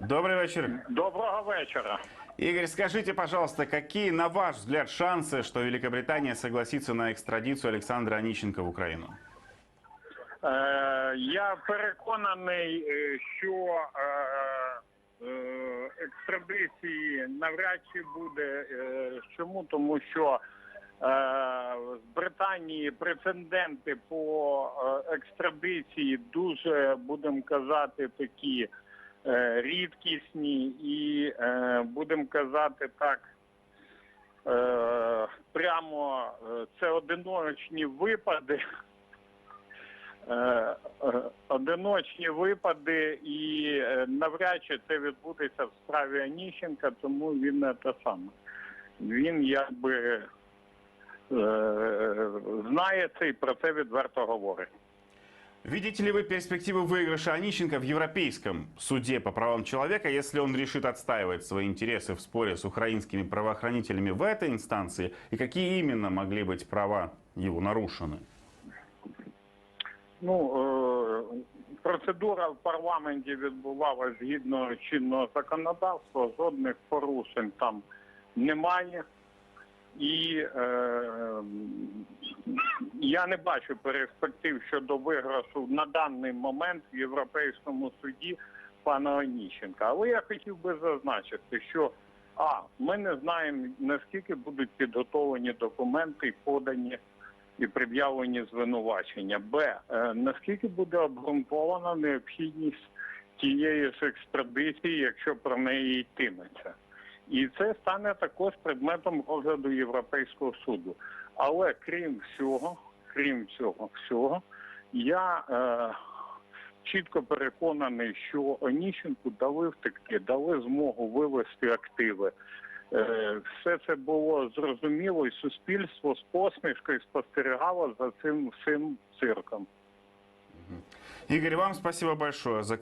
Добрый вечер. Доброго вечора. Игорь, скажите, пожалуйста, какие, на ваш взгляд, шансы, что Великобритания согласится на екстрадицию Александра Онищенко в Украину? Е, я переконаний, е, що е, е, екстрадиції навряд чи буде. Е, чому? Тому що е, з Британії прецеденти по е, екстрадиції дуже, будемо казати, такі рідкісні і, е, будемо казати так, е, прямо е, це одиночні випади. Е, е, одиночні випади, і е, навряд чи це відбудеться в справі Аніщенка, тому він не те саме. Він якби е, знає це і про це відверто говорить. Видите ли вы перспективы выигрыша Онищенко в Европейском суде по правам человека, если он решит отстаивать свои интересы в споре с украинскими правоохранителями в этой инстанции? И какие именно могли быть права его нарушены? Ну, е, процедура в парламенті відбувалася згідно чинного законодавства, жодних порушень там немає. І е, я не бачу перспектив щодо виграшу на даний момент в Європейському суді пана Оніщенка. Але я хотів би зазначити, що а ми не знаємо наскільки будуть підготовлені документи і подані і пред'явлені звинувачення. Б. Е, наскільки буде обґрунтована необхідність тієї ж екстрадиції, якщо про неї йтиметься. І це стане також предметом розгляду Європейського суду. Але крім всього, крім цього всього, я е, чітко переконаний, що Оніщенку дали втекти, дали змогу вивести активи. Е, Все це було зрозуміло, і суспільство з посмішкою спостерігало за цим всім цирком. Игорь, вам спасибо большое за